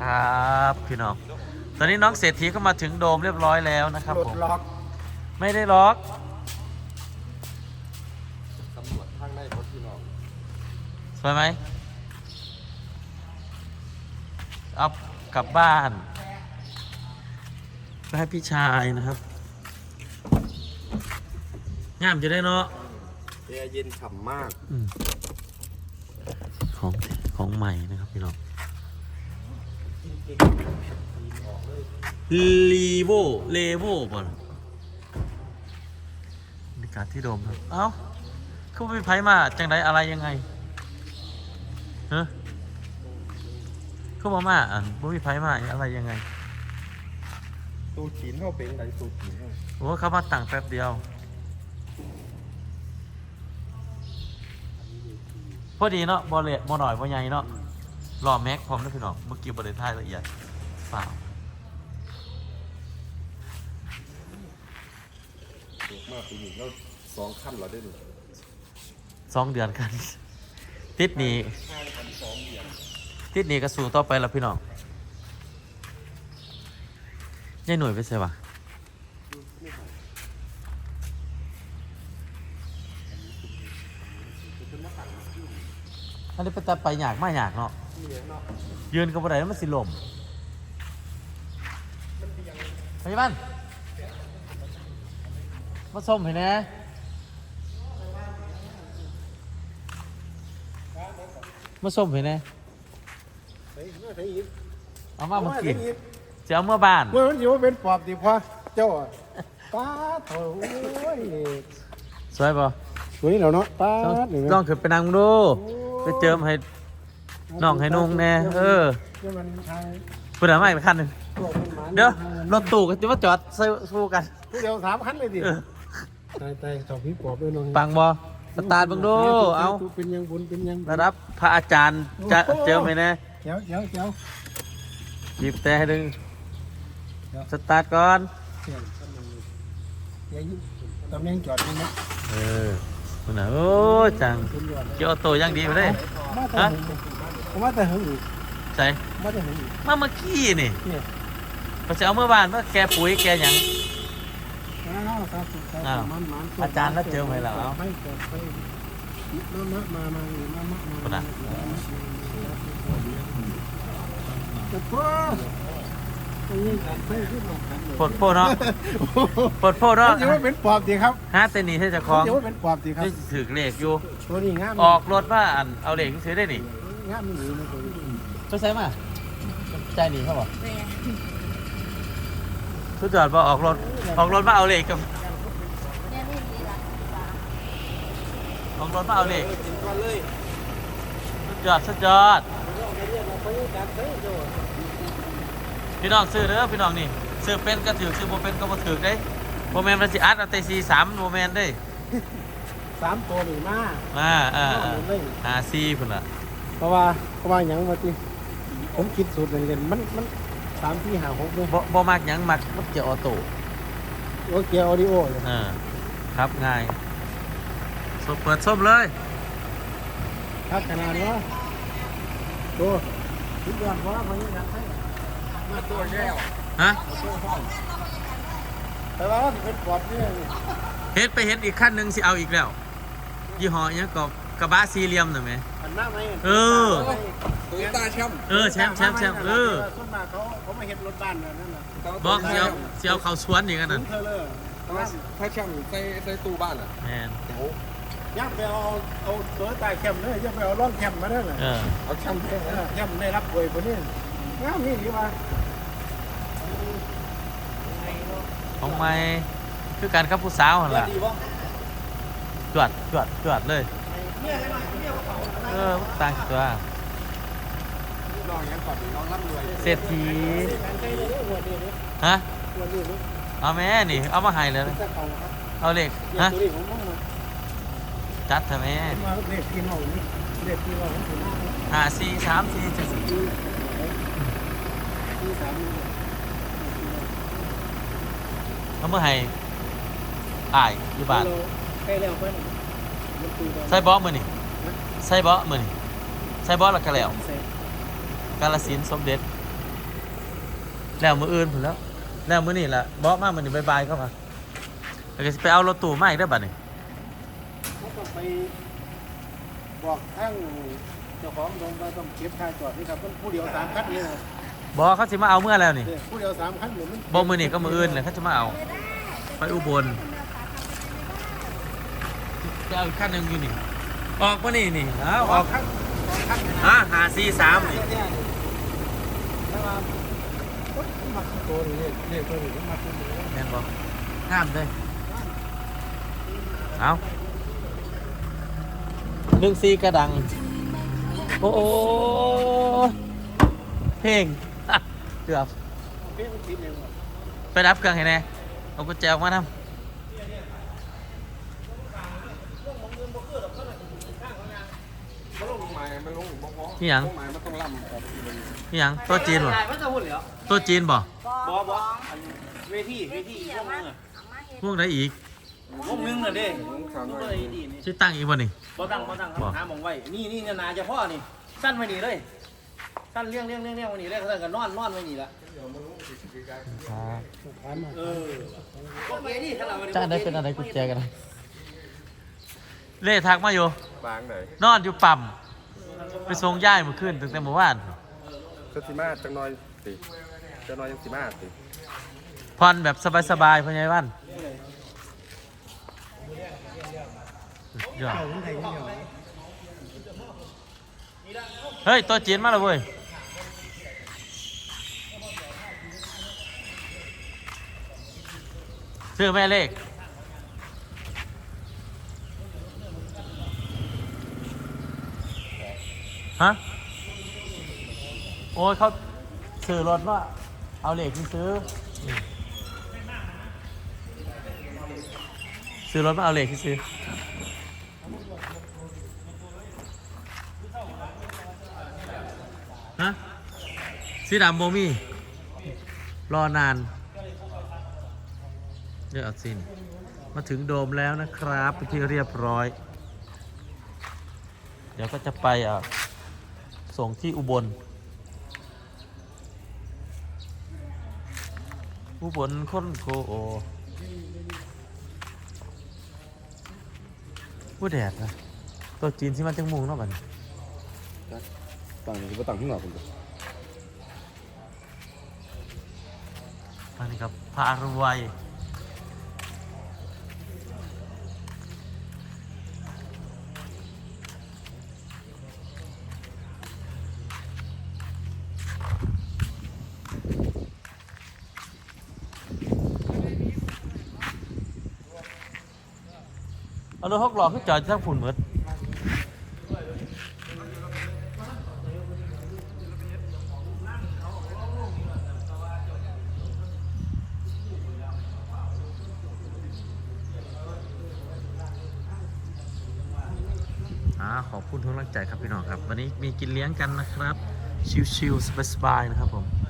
ครับพี่น้อง ตอนนี้น้องเศรษฐีก็มาถึงโดมเรียบร้อยแล้วนะครับปลผดม ล็อกไม่ได้ล็อกตำรวจข้างในรถพี่น้องสวยไหมเอากลับบ้านไปให้พี่ชายนะครับงามจะได้เนาะแอร์เย็นฉ่ำมาก อืมของของใหม่นะครับพี่น้อง ลีโวเลโวบ่ล่ะบรรยากาศที่โดมครับ เอ้าเขาไปไผมาจังไดอะไรยังไงฮะเขาบอกมาอะบ่มีไผมาอะไรยังไงตูจีนเข้าเป็นไงตูจีนเข้าโอ้เขามาตั้งแป๊บเดียว พอดีเนาะบอเละบอหน่อยบอใหญ่เนาะ รอแม็กพร้อมนะพี่น้องเมื่อกี้บอได้ท่ายละเอียดเปล่าถูกมากปีนี้แล้วสองขั้นเราได้หนึ่งสองเดือนกัน ติดหนี้ติดหนี้ก็สู้ต่อไปแล้วพี่น้องยายหน่วยไปใส่ปะอันนี้เป็นตาไปหยากมาหยากเนาะ ยืนกับบันไดแล้วมันสิลมพยาบาลมาส้มเห็นไหมมาส้มเห็นไหมเอามาเมื่อกี้จะเอาเมื่อบ้านเมื่อมันอยู่ว่าเป็นปอบดิพ่อเจ้าป้าโถ่สวยปะสวยแล้วเนาะป้าดหนึ่งน้องขึ้นไปนั่งดูไปเจิมให้ น้องให้นุ่งแน่เออเดี๋ยวมันทางพูดอะไรมาอีกคันหนึ่งพวกมันหมาเดี๋ยวรถตู้ก็จะมาจอดสู้สู้กันเดี๋ยวสามคันเลยดิเออตายตายต่อพี่ปอบด้วยน้องปังบอสตาร์ทเบังดูเอาเป็นยังบุญเป็นยังระดับพระอาจารย์จะเจิมให้แน่เจ้าเจ้าเจ้าหยิบแต่ให้ดึงสตาร์ทก่อนเจ้าเจ้าอยู่ตำแหน่งจอดนี่นะเออคุณน่ะโอ้จังคุณยอดเกี่ยวเอาตัวอยังดีไปเลยมาแต่หึง ผมมาแต่หึงอีกใส่มาแต่หึงอีกมาเมื่อกี้นี่เนี่ยเขาจะเอาเมื่อบ้านเมื่อแกปุ๋ยแกหยัง อ้าวครับครับอ้าวมันมันอาจารย์แล้วเจอไหมล่ะเอาไม่เกิดไปมามามามามามาคุณน่ะจะพ่อตรงนี้กันไปขึ้นมากันปลดโพดเนาะปลดโพดเนาะเดี๋ยวว่าเป็นปอบดีครับฮะเตนี่ให้เจะคล้าของเดี๋ยวว่าเป็นปอบดีครับ นี่ถือเลขอยู่ ตัวนี้งามออกรถว่าอันเอาเลขซื้อได้นี่ งามนี่นะตัวนี้ช่วยใช้มาใจหนีเขาบอกสุดยอดว่าออกรถ ออกรถมาเอาเลขกับออกรถมาเอาเลขสุดยอดสุดยอด พี่น้องซื้อเด้อพี่น้องนี่ซื้อเป็นก็ถือซื้อโมเป็นก็บ่ถือได้โมเมนต์มันสิอัดเอาแต่ซีสามโมเมนต์ได้สามตัวนี่มาอ่าอ่าเอาอ่าเลยหาซีพุ่นละ เพราะว่าเพราะว่าหยังมาติผมคิดสูตรเล่นๆมันมันสามที่หาหกเลยบ่บ่มักหยังมักมันเกี่ยวออโต้โอเกียร์ออดิโอเลยเออครับง่ายสบเปิดส้มเลยครับขนาดว่าตัวคิดว่าว่ามันอยากให้มาตัวแก้วฮะแต่ว่ามันเป็นปอบเนี่ยเฮ็ดไปเฮ็ดอีกขั้นหนึ่งสิเอาอีกแล้วยี่ห้อหยังก็กระบะสี่เหลี่ยมน่ะแหม หันหน้าไหมเออ โตโยต้าแชมป์เออแชมป์แชมป์แชมป์เออส่วนมากเขาเขาไม่เห็นรถบ้านแบบนั่นน่ะบอกเสียวเสียวเขาสวนอีกอันถึนั่นงเธอเลยถ้าช่างใส่ใส่ตู้บ้านอะแมนยักไปเอาเอาตัวตายแคมเลยยักไปเอาร่องแคมมาได้เลยเออเอาช่างแค่เออแคมได้รับป่วยคนนี้งามนี่ดีว่าของใหม่คือการขับผู้สาวหั่นล่ะจวดจวดจวดเลย เออต่างตัวลองยังก่อนลองร่ำรวยเศรษฐีการใช้เลยหัวเดียวนี้ฮะเอาแม่นี่ เอามาให้เลย เอาเอาเลขเนี่ยฮะจัดเถอะแม่ห้าสี่สามสี่เจ็ดสี่ที่สามนี่เอามาให้อายอยู่บ้านใกล้แล้วเพื่อนมันคุยกัน ใส่เบาะมือนี่ใส่เบาะมือนี่ใส่เบาะและกระแล้วใส่กาลสินธุ์สมเด็จ แล้วมืออื่นผุนแล้ว แล้วมือนี่แหละบอกมามือนี่บายๆเข้ามาแล้วก็สิไปเอารถตู้มาอีกได้อบัดนี่เขาต้องไปบอกทั้งเจ้าของโรงพยาบาลต้องเก็บค่าจอดนี่ครับมันผู้เดียวสามคันนี่นะบอกเขาสิมาเอาเมื่อแล้วนี่เนี่ยผู้เดียวสามคันเนี่ยมันบอกมือนี่ก็มืออื่นเลยเขาจะมาเอา ไปอุบล จะเอาอีกขั้นหนึ่งอยู่นี่ ออกมานี่นี่เอาออกคันสองคันนะอะหาซีสามนี่เนี่ยเนี่ยแล้วมาโอ๊ยมันมาตัวนี้เนี่ยเนี่ยตัวนี้มันมาตัวนี้แม่นบอกงามเลยเอาหนึ่งซีกระดัง โอ้โหเพลงเกือบเฮ้ยมันติดเองว่ะไปรับเครื่องให้แน่เอากุญแจออกมาทมันลงหมายมั นลงบ่พอำที่หยังลงหมายมันต้องล่ำครับที่หยังตัวจีนบ่มันจะหุ่นเหรอตัวจีนบ่บอบออันเวทีเวทีพวกนึงอะพวกไหนอีกพวกนึงน่ะเด้ลงขาวหพวน่กออะไรยดีนี่ชื่อตั้งอีกบ่นี่ บ่ตั้งบ่ตั้งครับหามองไว้ นี่นี่นาจะพ่อนี่ สั้นไว้นี่เลย สั้นเลี้ยงเลี้ยงเลี้ยงเลี้ยงไว้นี่เลยเขาเรียกกันนอนนอนไว้นี่ละเออโอเคนี่ขนาดวันนี้จ้าได้เป็นอะไรกุญแจกันนะเล่ทักมาอยู่บางไหนนอนอยู่ปั๊ม ไปส่งย่ายเมื่อคืนตั้งแต่เมื่อวานสติมาจังน้อยสิจังน้อยยังสิมาสิพรแบบสบายๆพ่อใหญ่บ้านสุดยอดเฮ้ย ตัวจีนมาแล้วเว้ยซื้อแม่เลข ฮะ โอ้ยเขาซื้อรถว่า เอาเหล็กที่ซื้อ ซื้อรถมาเอาเหล็กที่ซื้อ ฮะสีดำโบมี่ รอนานเดี๋ยวเอาสินมาถึงโดมแล้วนะครับ เป็นที่เรียบร้อย เดี๋ยวก็จะไปอะ ส่งที่อุบล อุบลคนโกโอผู้แดดนะตัวจีนที่มันจังมุงเนาะบัดนต่างก็ต่างข้างนอกคนเดียวอันนี้ครับพารวย เอารถหกล้อขึ้นจอดทั้งฝุ่นหมดอ่าขอบคุณทุกกำลังใจครับพี่น้องครับ วันนี้มีกินเลี้ยงกันนะครับ ชิลๆสบายๆนะครับผม